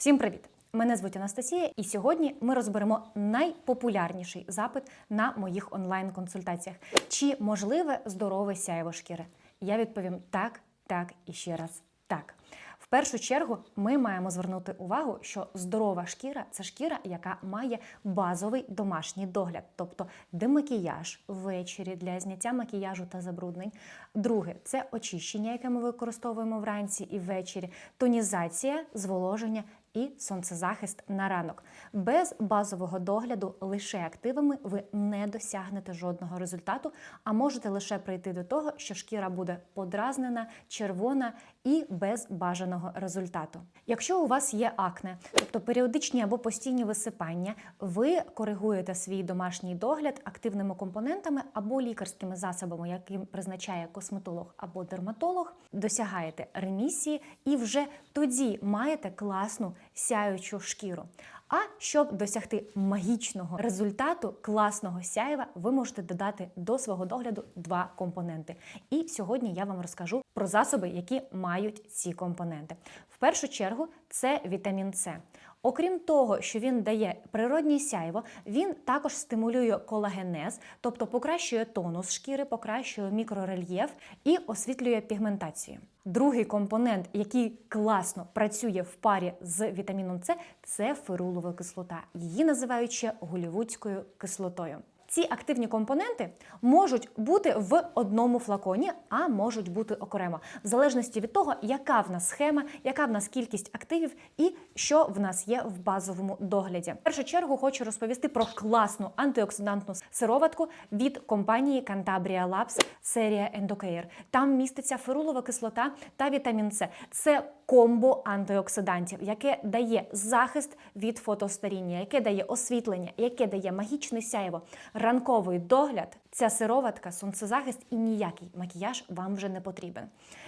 Всім привіт! Мене звуть Анастасія, і сьогодні ми розберемо найпопулярніший запит на моїх онлайн-консультаціях. Чи можливе здорове сяєво шкіри? Я відповім так, так і ще раз так. В першу чергу ми маємо звернути увагу, що здорова шкіра це шкіра, яка має базовий домашній догляд, тобто демакіяж ввечері для зняття макіяжу та забруднень. Друге це очищення, яке ми використовуємо вранці і ввечері, тонізація, зволоження і сонцезахист на ранок. Без базового догляду лише активами ви не досягнете жодного результату, а можете лише прийти до того, що шкіра буде подразнена, червона і без бажаного результату. Якщо у вас є акне, тобто періодичні або постійні висипання, ви коригуєте свій домашній догляд активними компонентами або лікарськими засобами, яким призначає косметолог або дерматолог, досягаєте ремісії і вже тоді маєте класну сяючу шкіру. А щоб досягти магічного результату, класного сяєва, ви можете додати до свого догляду два компоненти. І сьогодні я вам розкажу про засоби, які мають ці компоненти. В першу чергу це вітамін С. Окрім того, що він дає природнє сяйво, він також стимулює колагенез, тобто покращує тонус шкіри, покращує мікрорельєф і освітлює пігментацію. Другий компонент, який класно працює в парі з вітаміном С, це ферулова кислота. Її називають ще голівудською кислотою. Ці активні компоненти можуть бути в одному флаконі, а можуть бути окремо, в залежності від того, яка в нас схема, яка в нас кількість активів і що в нас є в базовому догляді. В першу чергу хочу розповісти про класну антиоксидантну сироватку від компанії Cantabria Labs серія Endocare. Там міститься ферулова кислота та вітамін С. Це комбо антиоксидантів, яке дає захист від фотостаріння, яке дає освітлення, яке дає магічне сяєво, ранковий догляд. Ця сироватка, сонцезахист і ніякий макіяж вам вже не потрібен.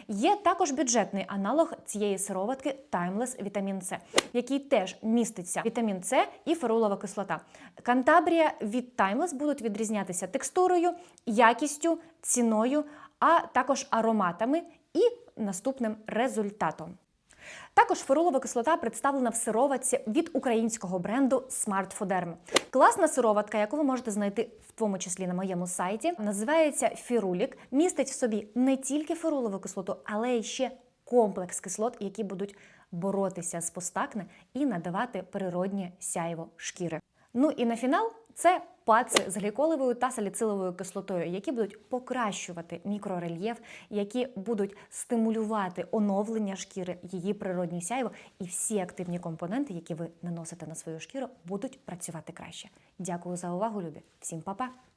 Є також бюджетний аналог цієї сироватки Timeless Vitamin C, який теж міститься вітамін С і ферулова кислота. Кантабрія від Timeless будуть відрізнятися текстурою, якістю, ціною, а також ароматами і наступним результатом. Також ферулова кислота представлена в сироватці від українського бренду Smart Foderm. Класна сироватка, яку ви можете знайти в тому числі на моєму сайті, називається Фірулік. Містить в собі не тільки ферулову кислоту, але й ще комплекс кислот, які будуть боротися з постакне і надавати природнє сяйво шкіри. Ну і на фінал це паци з гліколевою та саліциловою кислотою, які будуть покращувати мікрорельєф, які будуть стимулювати оновлення шкіри, її природні сяйво, і всі активні компоненти, які ви наносите на свою шкіру, будуть працювати краще. Дякую за увагу, любі. Всім па-па!